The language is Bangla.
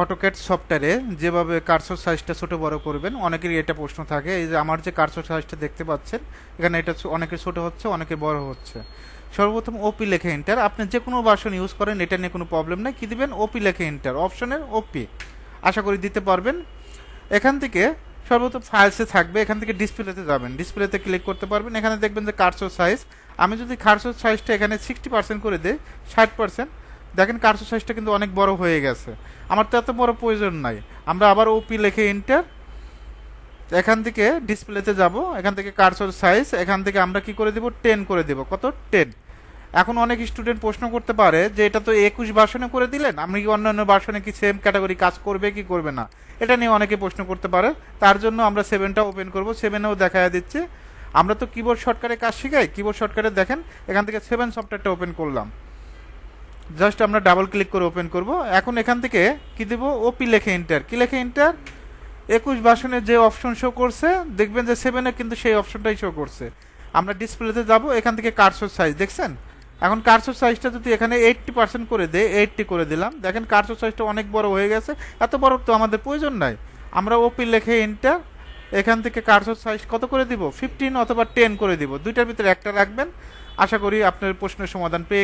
অটোক্যাট সফটওয়্যারে যেভাবে কার্সর সাইজটা ছোট বড় করবেন, অনেকেরই এটা প্রশ্ন থাকে, এই যে আমার যে কার্সর সাইজটা দেখতে পাচ্ছেন, এখানে এটা অনেকের ছোট হচ্ছে অনেকের বড় হচ্ছে। সর্বপ্রথম ওপি লেখে এন্টার আপনি যে কোনো ভার্সন ইউজ করেন, এটা নিয়ে কোনো প্রবলেম নেই, কী দেবেন? ওপি লেখে এন্টার অপশনের ওপি আশা করি দিতে পারবেন। এখান থেকে সর্বপ্রথম ফাইলসে থাকবে, এখান থেকে ডিসপ্লেতে যাবেন। ডিসপ্লেতে ক্লিক করতে পারবেন, এখানে দেখবেন যে কার্সর সাইজ আমি যদি কার্সর সাইজটা এখানে সিক্সটি পার্সেন্ট করে দিই, ষাট পার্সেন্ট দেখেন কার্সর সাইজটা কিন্তু অনেক বড় হয়ে গেছে। আমার তো এত বড় প্রয়োজন নাই। আমরা আবার ওপি লিখে এন্টার এখান থেকে ডিসপ্লেতে যাব। এখান থেকে কার্সর সাইজ এখান থেকে আমরা কি করে দেব? টেন করে দেব। কত? টেন এখন অনেক স্টুডেন্ট প্রশ্ন করতে পারে যে, এটা তো একুশ ভার্সনে করে দিলেন? আপনি কি অন্যান্য ভার্সনে কি সেম ক্যাটাগরি কাজ করবে কি করবে না? এটা নিয়ে অনেকে প্রশ্ন করতে পারে। তার জন্য আমরা সেভেনটা ওপেন করব। সেভেনেও দেখা দিচ্ছে। আমরা তো কিবোর্ড শর্টকাটে কাজ শিখাই। কিবোর্ড শর্টকাটে দেখেন, এখান থেকে সেভেন সফটওয়্যারটা ওপেন করলাম। জাস্ট আমরা ডাবল ক্লিক করে ওপেন করব। এখন এখান থেকে কি দেব? ওপি লেখে এন্টার কি লেখে এন্টার একুশ ভার্সনের যে অপশন শো করছে, দেখবেন যে সেভেনে কিন্তু সেই অপশনটাই শো করছে। আমরা ডিসপ্লেতে যাব, এখান থেকে কার্সর সাইজ দেখছেন? এখন কার্সর সাইজটা যদি এখানে এইটটি পার্সেন্ট করে দেয় এইটটি করে দিলাম। দেখেন কার্সর সাইজটা অনেক বড় হয়ে গেছে। এত বড় তো আমাদের প্রয়োজন নাই। আমরা ওপি লেখে এন্টার এখান থেকে কার্সর সাইজ কত করে দিব? ফিফটিন অথবা টেন করে দিব। দুইটার ভিতরে একটা রাখবেন। আশা করি আপনার প্রশ্নের সমাধান পেয়ে